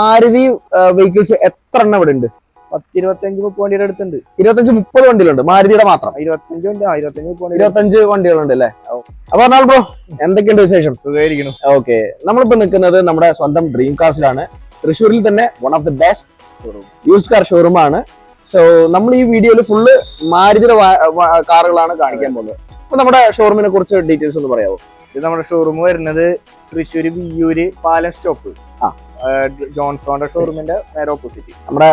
Maruti vehicles എത്ര എണ്ണം ഇവിടെ ഉണ്ട്? പത്തിരുപത്തഞ്ച് മുപ്പത് വണ്ടിയുടെ അടുത്തുണ്ട്. ഇരുപത്തഞ്ച് മുപ്പത് വണ്ടികളുണ്ട് മാരുതിയുടെ മാത്രം. ഇരുപത്തഞ്ച് ഇരുപത്തഞ്ച് വണ്ടികളുണ്ട് അല്ലേ? അപ്പൊ പറഞ്ഞാൽ ബ്രോ എന്തൊക്കെയുണ്ട് വിശേഷം? സുഖമായിരിക്കണം ഓക്കെ. നമ്മളിപ്പോ നിൽക്കുന്നത് നമ്മുടെ സ്വന്തം ഡ്രീം കാർസിലാണ് തൃശ്ശൂരിൽ തന്നെ one of the best use car showroom ആണ്. സോ നമ്മൾ ഈ വീഡിയോയിൽ ഫുള്ള് മാരുതിയുടെ കാറുകളാണ് കാണിക്കാൻ പോകുന്നത്. അപ്പൊ നമ്മുടെ ഷോറൂമിനെ കുറിച്ച് ഡീറ്റെയിൽസ് ഒന്ന് പറയാമോ ഇത് നമ്മുടെ ഷോറൂം വരുന്നത് തൃശ്ശൂര് വിയ്യൂര് പാലം സ്റ്റോപ്പ്. ആ. ജോൺസോന്റെ ഷോറൂമിന്റെ നേരെ ഓപ്പോസിറ്റ് നമ്മുടെ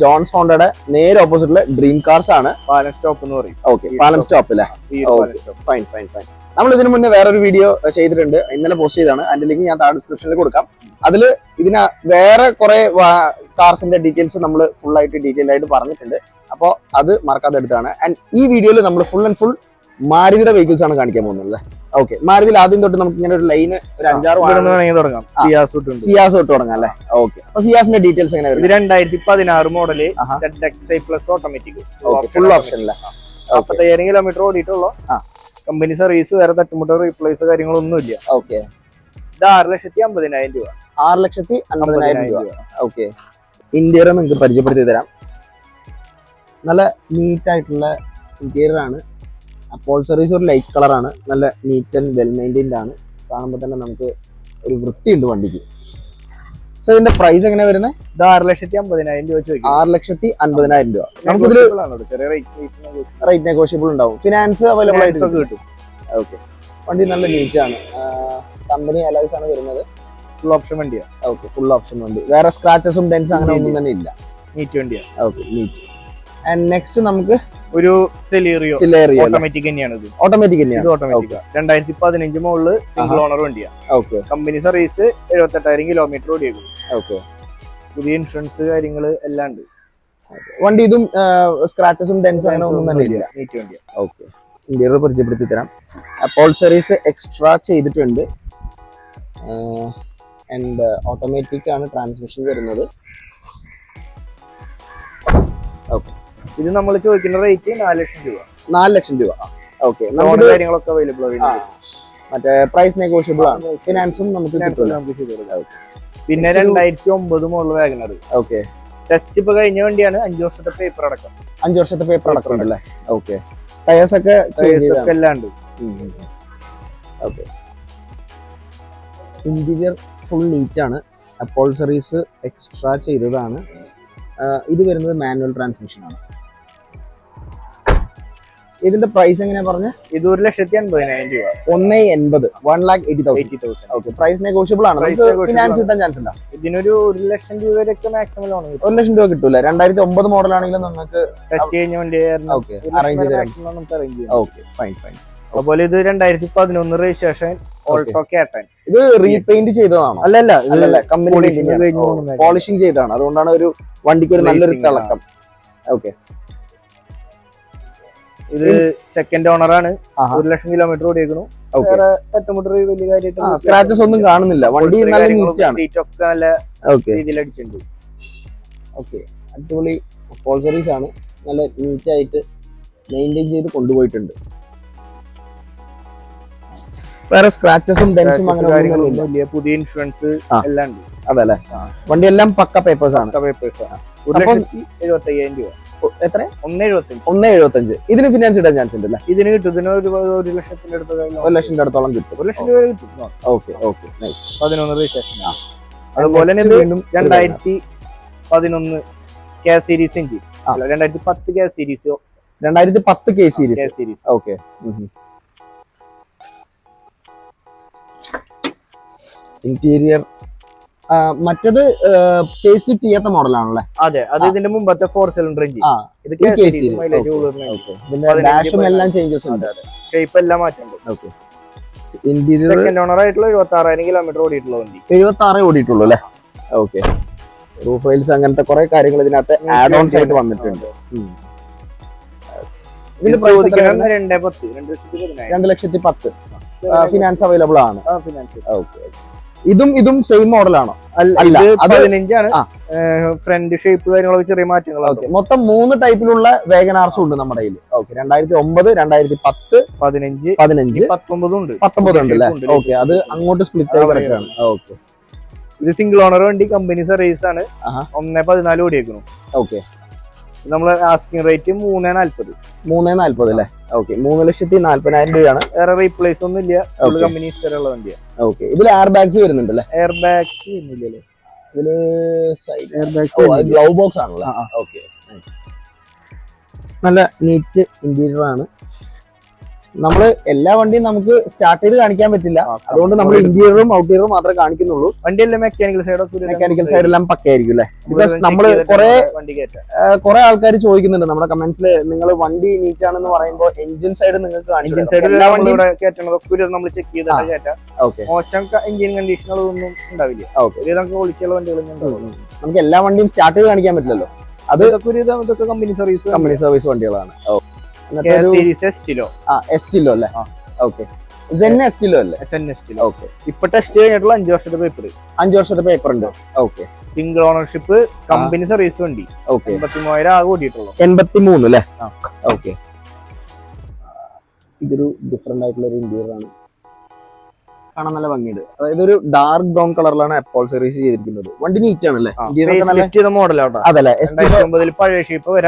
ജോൺസ് ഹോണ്ടയുടെ നേരെ ഓപ്പോസിറ്റിൽ ഡ്രീം കാർസ് ആണ്. പാലം സ്റ്റോപ്പ് എന്ന് പറയും. ഓക്കെ പാലം സ്റ്റോപ്പ് അല്ലേ ഫൈൻ ഫൈൻ ഫൈൻ നമ്മൾ ഇതിനു മുന്നേ വേറൊരു വീഡിയോ ചെയ്തിട്ടുണ്ട്. ഇന്നലെ പോസ്റ്റ് ചെയ്താണ് അതിന്റെ ലിങ്ക് ഞാൻ താഴെ ഡിസ്ക്രിപ്ഷനിൽ കൊടുക്കാം. അതിൽ ഇതിന് വേറെ കുറെ കാർസിന്റെ ഡീറ്റെയിൽസ് നമ്മൾ ഫുൾ ആയിട്ട് ഡീറ്റെയിൽ ആയിട്ട് പറഞ്ഞിട്ടുണ്ട്. അപ്പോൾ അത് മറക്കാതെ എടുത്താണ് ആൻഡ് ഈ വീഡിയോയിൽ നമ്മൾ ഫുൾ ആൻഡ് ഫുൾ മാരുതിയുടെ വെഹിക്കിൾസ് ആണ് കാണിക്കാൻ പോകുന്നത് അല്ലേ ഓക്കെ മാരുതിയിൽ ആദ്യം തൊട്ട് നമുക്ക് ഇങ്ങനെ ഒരു ലൈന് ഒരു അഞ്ചാറ് തുടങ്ങാം. സിയാസ് തൊട്ട് തുടങ്ങാം അല്ലേ? ഓക്കെ അപ്പൊ സിയാസിന്റെ ഡീറ്റെയിൽസ് എങ്ങനെ വരും? രണ്ടായിരത്തി പതിനാറ് model plus automatic full option അല്ലേ? ഓക്കെ കിലോമീറ്റർ ഓടിയിട്ടുള്ളൂ. കമ്പനി സർവീസ് വേറെ തട്ടുമുട്ടോ റീപ്ലേസ് കാര്യങ്ങളൊന്നും ഇല്ല ഓക്കെ ഇത് ആറ് ലക്ഷത്തി അമ്പതിനായിരം രൂപ. ആറ് ലക്ഷത്തി അമ്പതിനായിരം രൂപ. രൂപ ഓക്കെ ഇന്റീരിയർ നിങ്ങൾക്ക് പരിചയപ്പെടുത്തി തരാം. നല്ല നീറ്റ് ആയിട്ടുള്ള ഇന്റീരിയർ ആണ്. അപ്പോൾ സർവീസ് ഒരു ലൈറ്റ് കളറാണ് നല്ല നീറ്റ് ആൻഡ് വെൽ മെയിന്റെയിൻഡ് ആണ്. കാണുമ്പോൾ തന്നെ നമുക്ക് ഒരു വൃത്തിയുണ്ട് വണ്ടിക്ക്. സോ ഇതിന്റെ പ്രൈസ് എങ്ങനെ വരുന്നത് ഇത് ആറ് ലക്ഷത്തി അമ്പതിനായിരം രൂപ ചോദിക്കും ആറ് ലക്ഷത്തി അമ്പതിനായിരം രൂപ. നമുക്ക് റേറ്റ് നെഗോഷ്യബിൾ ഉണ്ടാവും. ഫിനാൻസ് അവൈലബിൾ ആയിട്ട് കിട്ടും. ഓക്കെ വണ്ടി നല്ല നീറ്റ് ആണ്. കമ്പനി അലൈസ് ആണ് വരുന്നത്. ഫുൾ ഓപ്ഷൻ വണ്ടിയാണ് ഓക്കെ ഫുൾ ഓപ്ഷൻ വണ്ടി. വേറെ സ്ക്രാച്ചസും ഡെൻസ് അങ്ങനെ ഒന്നും തന്നെ ഇല്ല. നീറ്റ് വണ്ടിയാണ് ഓക്കെ നീറ്റ് ആൻഡ് നെക്സ്റ്റ് നമുക്ക് ഒരു സെലീറിയോ സെലേറിയോ ഓട്ടോമാറ്റിക് തന്നെയാണ് ഇത്. ഓട്ടോമാറ്റിക് തന്നെയാണ് ഓട്ടോമാറ്റിക് രണ്ടായിരത്തി പതിനഞ്ച് മുകളിൽ സിംഗിൾ ഓണർ വണ്ടിയാണ് ഓക്കെ കമ്പനി സർവീസ് എഴുപത്തെട്ടായിരം കിലോമീറ്റർ ഓടിയേക്കും ഓക്കെ പുതിയ ഇൻഷുറൻസ് കാര്യങ്ങൾ എല്ലാം ഉണ്ട്. വണ്ടി ഇതും സ്ക്രാച്ചസും ഡെൻസും അങ്ങനെ ഒന്നും തന്നെ ഇല്ല. നീറ്റ് വണ്ടിയാണ് ഓക്കെ ഇന്റീരിയർ പരിചയപ്പെടുത്തി തരാം. അപ്പോൾ സർവീസ് എക്സ്ട്രാ ചെയ്തിട്ടുണ്ട് ആൻഡ് ഓട്ടോമാറ്റിക് ആണ് ട്രാൻസ്മിഷൻ വരുന്നത്. ഇത് നമ്മൾ ചോദിക്കുന്ന റേറ്റ് നാല് ലക്ഷം രൂപ. നാല് ലക്ഷം രൂപ. ഓക്കെ നമ്മുടെ കാര്യങ്ങളൊക്കെ അവൈലബിൾ ആണ് മറ്റേ പ്രൈസ് നെഗോഷ്യബിൾ ആണ്. ഫിനാൻസും നമുക്ക് പിന്നെ രണ്ടായിരത്തി ഒമ്പത് മുകളിൽ വാഗനർ ഓക്കെ ടെസ്റ്റ് ഇപ്പൊ കഴിഞ്ഞ വണ്ടിയാണ് അഞ്ചു വർഷത്തെ പേപ്പർ അടക്കം. അഞ്ചു വർഷത്തെ പേപ്പർ അടക്കം ഉണ്ടല്ലേ? ഓക്കെ ടയേഴ്സ് ഒക്കെ എല്ലാം ഉണ്ട്. ഓക്കെ ഇന്റീരിയർ ഫുൾ നീറ്റ് ആണ്. അപ്പോൾ സർവീസ് എക്സ്ട്രാ ചെയ്തതാണ് ഇത് വരുന്നത് മാനുവൽ ട്രാൻസ്മിഷൻ ആണ്. ഇതിന്റെ പ്രൈസ് എങ്ങനെയാ പറഞ്ഞ? ഇത് ഒരു ലക്ഷത്തി അൻപതിനായിരം രൂപ. ഒന്ന് എൺപത്. One lakh eighty thousand eighty thousand okay price negotiable ആണ്. ഫിനാൻസ് കിട്ടാൻ ചാൻസ് ഉണ്ടോ ഇതിനൊരു ഒരു ലക്ഷം രൂപ വരെയൊക്കെ മാക്സിമം ലോൺ ഒരു ലക്ഷം രൂപ കിട്ടൂല രണ്ടായിരത്തി ഒമ്പത് മോഡൽ ആണെങ്കിലും നമുക്ക് ടെസ്റ്റ് കഴിഞ്ഞ വണ്ടി ഓക്കെ അറേഞ്ച് നമുക്ക് അറേഞ്ച് ചെയ്യാം. ഓക്കെ ഫൈൻ ഫൈൻ അതുപോലെ ഇത് രണ്ടായിരത്തി പതിനൊന്ന് രജിസ്ട്രേഷൻ ഓൾട്ടോ കേട്ടൻ ഇത് റീപെയിന്റ് ചെയ്തതാണോ. അല്ലല്ല അല്ലല്ല കമ്പനി പോളിഷിംഗ് ചെയ്തതാണ്. അതുകൊണ്ടാണ് ഒരു വണ്ടിക്ക് ഒരു നല്ലൊരു തിളക്കം. ഓക്കെ ഇത് സെക്കൻഡ് ഓണർ ആണ്. ഒരു ലക്ഷം കിലോമീറ്റർ വേറെ തട്ടുമുട്ടർ വലിയ കാര്യമായിട്ട് സ്ക്രാച്ചസ് ഒന്നും കാണുന്നില്ല. വണ്ടി നല്ല നീറ്റ് ആണ്. ഒക്കെ നല്ല രീതിയിൽ അടിച്ചിട്ടുണ്ട്. ഓക്കെ അടിപൊളി ഫോൾ സർവീസ് ആണ്. നല്ല നീറ്റ് ആയിട്ട് മെയിന്റെയിൻ ചെയ്ത് കൊണ്ടുപോയിട്ടുണ്ട്. വേറെ സ്ക്രാച്ചസും ഡെൻസും അങ്ങനെ പുതിയ ഇൻഷുറൻസ് എല്ലാം ഉണ്ട്. അതല്ലേ വണ്ടി എല്ലാം പക്ക പേപ്പേഴ്സ് ആണ്. പേപ്പേഴ്സ് ഒരു അപ്പം- ലക്ഷത്തി എഴുപത്തി അയ്യായിരം രൂപ. എത്ര? ഒന്ന് എഴുപത്തഞ്ച് ഒന്ന് എഴുപത്തഞ്ച് ഇതിന് ഫിനാൻസ് ഇടാൻ ചാൻസ് ഉണ്ട് ഇതിന് കിട്ടും ഇതിന് ഒരു ഒരു ലക്ഷത്തിന്റെ അടുത്ത് ഒരു ലക്ഷത്തിന്റെ അടുത്തോളം കിട്ടും. ഒരു ലക്ഷം രൂപ കിട്ടും. Okay okay. പതിനൊന്ന് രജിസ്ട്രേഷൻ അതുപോലെ തന്നെ വീണ്ടും രണ്ടായിരത്തി പതിനൊന്ന് കെ സീരീസ് എഞ്ചിൻ രണ്ടായിരത്തി പത്ത് കെ സീരീസ്? രണ്ടായിരത്തി പത്ത് K series. K series. Okay. Interior മറ്റേത് ഫേസ് ലിഫ്റ്റ് ചെയ്യാത്ത മോഡലാണല്ലേ? അതെ അത് ഇതിന്റെ മുമ്പത്തെ ഫോർ സിലിണ്ടർ ഡാഷും എല്ലാം. ചേഞ്ചസ് ഉണ്ട്. ഷേപ്പ് എല്ലാം മാറ്റുന്നുണ്ട് ഓക്കെ ഇന്റീരിയർ സെക്കൻഡ് ഓണർ ആയിട്ടുള്ള എഴുപത്തി ആറായിരം കിലോമീറ്റർ ഓടിയിട്ടുള്ള വണ്ടി. എഴുപത്തി ആറേ ഓടിയിട്ടുള്ളൂ അല്ലേ? ഓക്കെ റൂഫ് റെയിൽസ് അങ്ങനത്തെ കുറെ കാര്യങ്ങൾ ഇതിനകത്ത് ആഡ് ഓൺസ് ആയിട്ട് വന്നിട്ടുണ്ട്. രണ്ടേ ലക്ഷത്തി പത്ത്. ഫിനാൻസ് അവൈലബിൾ ആണ്. finance. ഓക്കെ ഇതും ഇതും സെയിം മോഡലാണോ അല്ല പതിനഞ്ചാണ്. ഫ്രണ്ട് ഷേപ്പ് കാര്യങ്ങളൊക്കെ ചെറിയ മാറ്റങ്ങളൊക്കെ മൊത്തം മൂന്ന് ടൈപ്പിലുള്ള വേഗനാർസും ഉണ്ട് നമ്മുടെ കയ്യിൽ ഓക്കെ രണ്ടായിരത്തി ഒമ്പത് രണ്ടായിരത്തി പത്ത് പതിനഞ്ച് പതിനഞ്ച് പത്തൊമ്പതും ഉണ്ട്. പത്തൊമ്പത് ഉണ്ട് അല്ലേ? ഓക്കെ അത് അങ്ങോട്ട് സ്പ്ലിറ്റ് ആയി കിടക്കാണ് കിടക്കുകയാണ്. ഓക്കെ ഇത് സിംഗിൾ ഓണർ വണ്ടി കമ്പനി സർവീസ് ആണ്. ഒന്നേ പതിനാല് ഓടിയേക്കുന്നു. ഓക്കെ നമ്മൾ ആസ്കിംഗ് റേറ്റ് മൂന്നേ നാല്പത്. മൂന്നേ നാല്പത് അല്ലേ? ഓക്കെ മൂന്ന് ലക്ഷത്തി നാല്പതിനായിരം രൂപയാണ്. വേറെ റീപ്ലേസ് ഒന്നും ഇല്ല. Full Okay. കമ്പനി ഇഷ്ടമുള്ള വണ്ടിയാണ് ഓക്കെ ഇതിൽ എയർ ബാഗ്സ് വരുന്നുണ്ടല്ലേ എയർ ബാഗ്സ് ഇല്ലല്ലോ ഇതിൽ side air bags glove box ആണല്ലോ? ഓക്കെ നല്ല നീറ്റ് ഇന്റീരിയർ ആണ്. നമ്മൾ എല്ലാ വണ്ടിയും നമുക്ക് സ്റ്റാർട്ട് ചെയ്ത് കാണിക്കാൻ പറ്റില്ല. അതുകൊണ്ട് നമ്മൾ ഇന്റീരിയറും ഔട്ടീരിയറും മാത്രമേ കാണിക്കുന്നുള്ളൂ. വണ്ടിയെല്ലാം മെക്കാനിക്കൽ സൈഡ് മെക്കാനിക്കൽ സൈഡ് എല്ലാം പക്കയായിരിക്കും അല്ലേ? ബിക്കോസ് നമ്മൾ കുറെ കുറെ ആൾക്കാർ ചോദിക്കുന്നുണ്ട്. നമ്മുടെ കമന്റ്സിൽ നിങ്ങൾ വണ്ടി നീറ്റ് ആണെന്ന് പറയുമ്പോൾ എഞ്ചിൻ സൈഡ് നിങ്ങൾക്ക് എഞ്ചിൻ സൈഡ് എല്ലാ വണ്ടിയും നമ്മൾ ചെക്ക് ചെയ്തിട്ട് ഓക്കെ മോശം എഞ്ചിൻ കണ്ടീഷനുകളൊന്നും ഉണ്ടാവില്ല. നമുക്ക് എല്ലാ വണ്ടിയും സ്റ്റാർട്ട് ചെയ്ത് കാണിക്കാൻ പറ്റില്ലല്ലോ. അത് ഇതൊക്കെ കമ്പനി സർവീസ് കമ്പനി സർവീസ് വണ്ടികളാണ് ഓ എന്നിട്ട് ഒരു സീരീസ് എസ്റ്റിലോ ആ എസ്റ്റിലോ അല്ലേ. ഓക്കെ ഇപ്പൊ ടെസ്റ്റ് കഴിഞ്ഞിട്ടുള്ള അഞ്ചു വർഷത്തെ പേപ്പർ അഞ്ച് വർഷത്തെ പേപ്പർ ഉണ്ട്. Okay single ownership company service വണ്ടി. ഓക്കെ എൺപത്തി മൂവായിരം ആകെ ഓടിയിട്ടുള്ളൂ എൺപത്തി മൂന്ന് അല്ലേ. ഓക്കെ ഇതൊരു ഡിഫറെന്റ് ആയിട്ടുള്ള ഒരു ഇന്റീരിയർ ആണ്. കാണാൻ നല്ല ഭംഗിയുണ്ട്. അതായത് ഒരു ഡാർക്ക് ബ്രൗൺ കളറിലാണ് അപ്പോൾ സർവീസ് ചെയ്തിരിക്കുന്നത്. വണ്ടി നീറ്റ് ആണല്ലേ? മോഡലാട്ടോ അതല്ലേ? പഴയ ഷേപ്പ്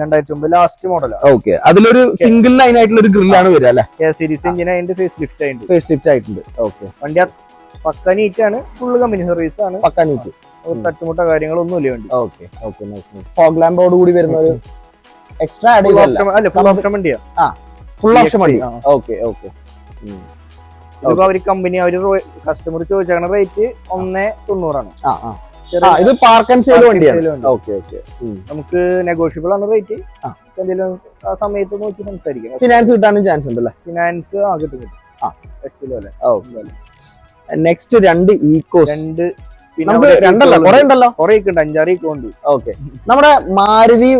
രണ്ടായിരത്തി ഒമ്പത് ലാസ്റ്റ് മോഡലാണ് ഓക്കെ അതിലൊരു സിംഗിൾ ലൈൻ ആയിട്ടുള്ള ഒരു ഗ്രില്ലാണ് വരിക അല്ലേ? സീരീസ് എഞ്ചിൻ അതിന്റെ ഫേസ് ലിഫ്റ്റ് ആയിട്ട് ഫേസ് ലിഫ്റ്റ് ആയിട്ടുണ്ട്. ഓക്കെ വണ്ടി പക്ക നീറ്റ് ആണ്. ഫുള്ള് കമ്പനി സർവീസ് ആണ്. പക്ക നീറ്റ് തട്ടുമുട്ട കാര്യങ്ങളൊന്നും ഇല്ല വണ്ടി. ഓക്കെ ഓക്കെ ഫോഗ് ലാമ്പോട് കൂടി വരുന്ന ഒരു എക്സ്ട്രാ ആഡ് ഫുൾ ഓപ്ഷൻ അല്ല ഫുൾ ഓപ്ഷൻ വണ്ടിയാ. ഫുൾ ഓപ്ഷൻ വണ്ടി. ഓക്കെ ഓക്കെ ഇതിപ്പോ അവർ കമ്പനി അവർ കസ്റ്റമർ ചോദിച്ചാണ് റേറ്റ് ഒന്നേ തൊണ്ണൂറാണ്. ഇത് പാർക്ക് ആൻഡ് സെയിൽ വണ്ടിയാണ്. ഓക്കെ ഓക്കെ നമുക്ക് നെഗോഷ്യബിൾ ആണ് റേറ്റ്. എന്തെങ്കിലും ആ സമയത്ത് നോക്കി സംസാരിക്കാം. ഫിനാൻസ് കിട്ടാനും ചാൻസ് ഉണ്ടല്ലേ? ഫിനാൻസ് ആ കിട്ടും കിട്ടും. നെക്സ്റ്റ് രണ്ട് ഈക്കോസ് രണ്ട് നമുക്ക് രണ്ടല്ല കുറെ ഉണ്ടല്ലോ? കുറെ ഉണ്ട്. അഞ്ചാറ് ഈക്കോ ഉണ്ട്. ഓക്കെ നമ്മുടെ മാരുതി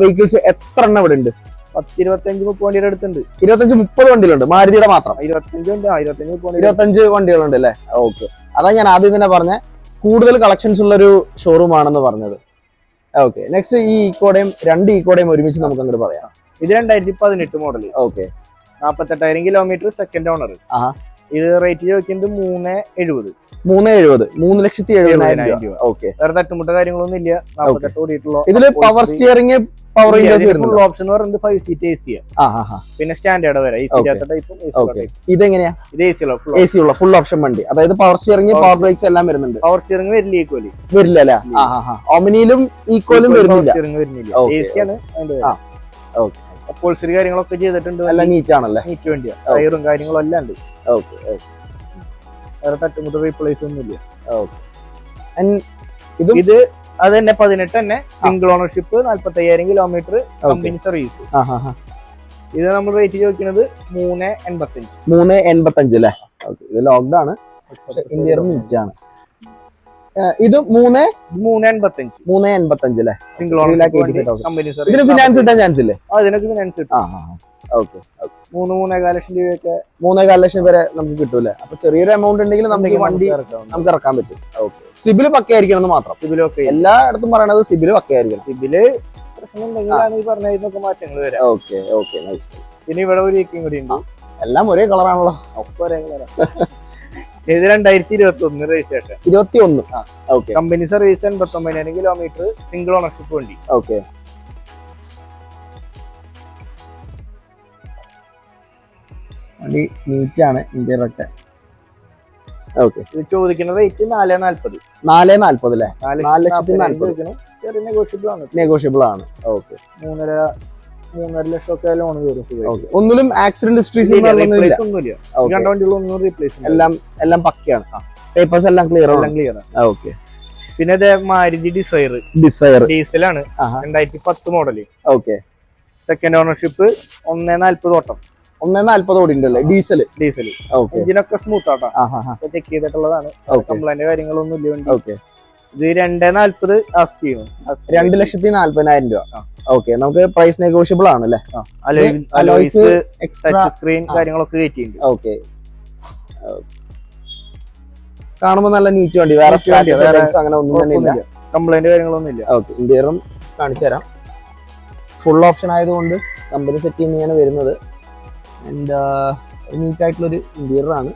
വെഹിക്കിൾസ് എത്ര എണ്ണം ഇവിടെ ഉണ്ട്? പത്ത് ഇരുപത്തഞ്ച് മുപ്പത് വണ്ടിയുടെ അടുത്തുണ്ട്. ഇരുപത്തഞ്ച് മുപ്പത് വണ്ടികളുണ്ട്. മാരുതിയുടെ മാത്രം. ഇരുപത്തഞ്ച് ഉണ്ട്. ആ ഇരുപത്തഞ്ച് മുപ്പത് ഇരുപത്തഞ്ച് വണ്ടികളുണ്ട് അല്ലേ? ഓക്കെ. അതാ ഞാൻ ആദ്യം തന്നെ പറഞ്ഞ കൂടുതൽ കളക്ഷൻസ് ഉള്ള ഒരു ഷോറൂം ആണെന്ന് പറഞ്ഞത്. ഓക്കെ. നെക്സ്റ്റ് ഈ ഈക്കോടെയും രണ്ട് ഈക്കോടെയും ഒരുമിച്ച് നമുക്ക് അങ്ങോട്ട് പറയാം. ഇത് രണ്ടായിരത്തി പതിനെട്ട് മോഡൽ ഓക്കെ. നാപ്പത്തെട്ടായിരം കിലോമീറ്റർ സെക്കൻഡ് ഓണർ ആഹാ. ഇത് റേറ്റ് ചോദിക്കുന്നത് മൂന്ന് എഴുപത്. മൂന്ന് എഴുപത്. മൂന്ന് ലക്ഷത്തി എഴുപതിനായിരം രൂപ. ഓക്കെ. വേറെ തട്ടുമുട്ട കാര്യങ്ങളൊന്നും ഇല്ല. നാപ്പത്തെട്ട് ഓടിയിട്ടുള്ള ഇതിൽ power steering power full option പറയുന്നത് ഫൈവ് സീറ്റ് എ സി പിന്നെ സ്റ്റാൻഡേർഡ് വരെ. A C. ടൈപ്പും ഇതെങ്ങനെയാ? ഇത് എ സി എ സി ഉള്ള ഫുൾ ഓപ്ഷൻ വണ്ടി. അതായത് പവർ സ്റ്റിയറിംഗ് പവർ ബ്രേക്സ് എല്ലാം വരുന്നുണ്ട്. പവർ സ്റ്റിയറിംഗ് വരില്ല ഈക്വലി വരില്ല അല്ലേ? ഒമിനിയിലും ഈക്വലും വരുന്നില്ല. സ്റ്റിയറിംഗ് വരുന്നില്ല. എ സി ആണ്. ഓക്കെ. അപ്പോൾസറി കാര്യങ്ങളൊക്കെ ചെയ്തിട്ടുണ്ട്. നല്ല നീറ്റ് ആണല്ലേ നീറ്റ് വേണ്ടിയാ. ടയറും കാര്യങ്ങളും എല്ലാം ഉണ്ട്. ഓക്കെ വേറെ തട്ടുമുട്ട റീപ്ലേസ് ഒന്നും ഇല്ല. ഓക്കെ. ഇതും ഇത് അത് തന്നെ പതിനെട്ട് തന്നെ സിംഗിൾ ഓണർഷിപ്പ് നാല്പത്തി അയ്യായിരം കിലോമീറ്റർ കമ്പനി സർവീസ് ഇത് നമ്മൾ റേറ്റ് ചോദിക്കുന്നത് മൂന്ന് എൺപത്തഞ്ച്. മൂന്ന് എൺപത്തഞ്ച് അല്ലേ? ഓക്കെ. ഇത് ലോക്ക്ഡ് ആണ്. പക്ഷെ ഇത് മൂന്ന് മൂന്ന് എൺപത്തഞ്ച്. മൂന്ന് എൺപത്തഞ്ച് അല്ലേ? സിംഗിൾ ഇതിന് ഫിനാൻസ് കിട്ടാൻ ചാൻസ് ഇല്ലേ? അതിനൊക്കെ ഫിനാൻസ് ഓക്കെ മൂന്ന് മൂന്നേകാൽ ലക്ഷം രൂപയൊക്കെ മൂന്നേകാൽ ലക്ഷം വരെ നമുക്ക് കിട്ടൂലേ അപ്പൊ ചെറിയൊരു എമൗണ്ട് ഉണ്ടെങ്കിൽ നമുക്ക് വണ്ടി നമുക്ക് ഇറക്കാൻ പറ്റും. ഓക്കെ സിബിൽ പക്കയായിരിക്കണം എന്ന് മാത്രം. സിബിലൊക്കെ എല്ലായിടത്തും പറയണത് സിബിൽ പക്കയായിരിക്കണം. സിബിൽ പ്രശ്നം ഉണ്ടെങ്കിലാണ് ഈ പറഞ്ഞതിനൊക്കെ മാറ്റങ്ങൾ വരാം. ഓക്കെ ഓക്കെ നൈസ് പിന്നെ ഇവിടെ ഒരു കൂടി ഉണ്ട്. എല്ലാം ഒരേ കളറാണല്ലോ ഒക്കെ ഒരേ ആ. ഇത് രണ്ടായിരത്തി ഇരുപത്തി ഒന്ന് രജിസ്ട്രേഷൻ ഇരുപത്തി ഒന്ന് കമ്പനി സർവീസ് എൺപത്തൊമ്പതിനായിരം കിലോമീറ്റർ സിംഗിൾ ഓണർഷിപ്പ് വണ്ടി. ഓക്കെ വണ്ടി നീറ്റ് ആണ് ഒക്കെ ഓക്കെ ഇത് ചോദിക്കുന്ന റേറ്റ് നാല് നാല്പത് നാല് നാല്പത് അല്ലേ? നാല് ലക്ഷത്തി നാല്പത്. ചെറിയ നെഗോഷ്യബിൾ ആണ്. നെഗോഷ്യബിൾ ആണ്. ഓക്കെ മൂന്നര മൂന്നര ലക്ഷം ഒക്കെ ലോൺ സുഖമായിട്ട്. ഒന്നിലും ആക്സിഡന്റ് ഹിസ്റ്ററീസ് ഒന്നുമില്ല. കണ്ട വണ്ടികളൊന്നും റീപ്ലേസ് എല്ലാം എല്ലാം പക്കയാണ്. പേപ്പേഴ്സ് എല്ലാം ക്ലിയർ എല്ലാം ക്ലിയർ ഓക്കെ. പിന്നെ ഇത് മാരുതി ഡിസൈർ ഡിസയർ ഡീസലാണ് രണ്ടായിരത്തി പത്ത് മോഡൽ ഓക്കെ. സെക്കൻഡ് ഓണർഷിപ്പ് ഒന്നേ നാല്പത് ഓട്ടം. ഒന്നേ നാല്പത് ഓടി ഉണ്ടല്ലേ ഡീസൽ ഡീസൽ ഇതിനൊക്കെ എഞ്ചിനൊക്കെ സ്മൂത്ത് ആട്ടോ. ചെക്ക് ചെയ്തിട്ടുള്ളതാണ്. കംപ്ലൈന്റ് കാര്യങ്ങളൊന്നും ഇല്ല ഓക്കെ. ഇത് രണ്ട് നാല്പത് ആസ്ക് ചെയ്യുന്നു രണ്ട് ലക്ഷത്തി നാല്പതിനായിരം രൂപ. ഓക്കെ നമുക്ക് പ്രൈസ് നെഗോഷ്യബിൾ ആണ് അല്ലേ? അലോയ്സ് എക്സ്ട്രാ ടച്ച് സ്ക്രീൻ കാര്യങ്ങളൊക്കെ കയറ്റിയിട്ടുണ്ട് ഓക്കെ കാണുമ്പോൾ നല്ല നീറ്റ് വണ്ടി വേറെ അങ്ങനെ ഒന്നും തന്നെ ഇല്ല. കംപ്ലൈന്റ് കാര്യങ്ങളൊന്നും ഇല്ല. ഓക്കെ ഇന്റീരിയറും കാണിച്ചു തരാം. ഫുൾ ഓപ്ഷൻ ആയതുകൊണ്ട് കമ്പനി സെറ്റ് ചെയ്യുന്നതാണ് വരുന്നത്. ആൻഡ് നീറ്റ് ആയിട്ടുള്ളൊരു ഇന്റീരിയർ ആണ്.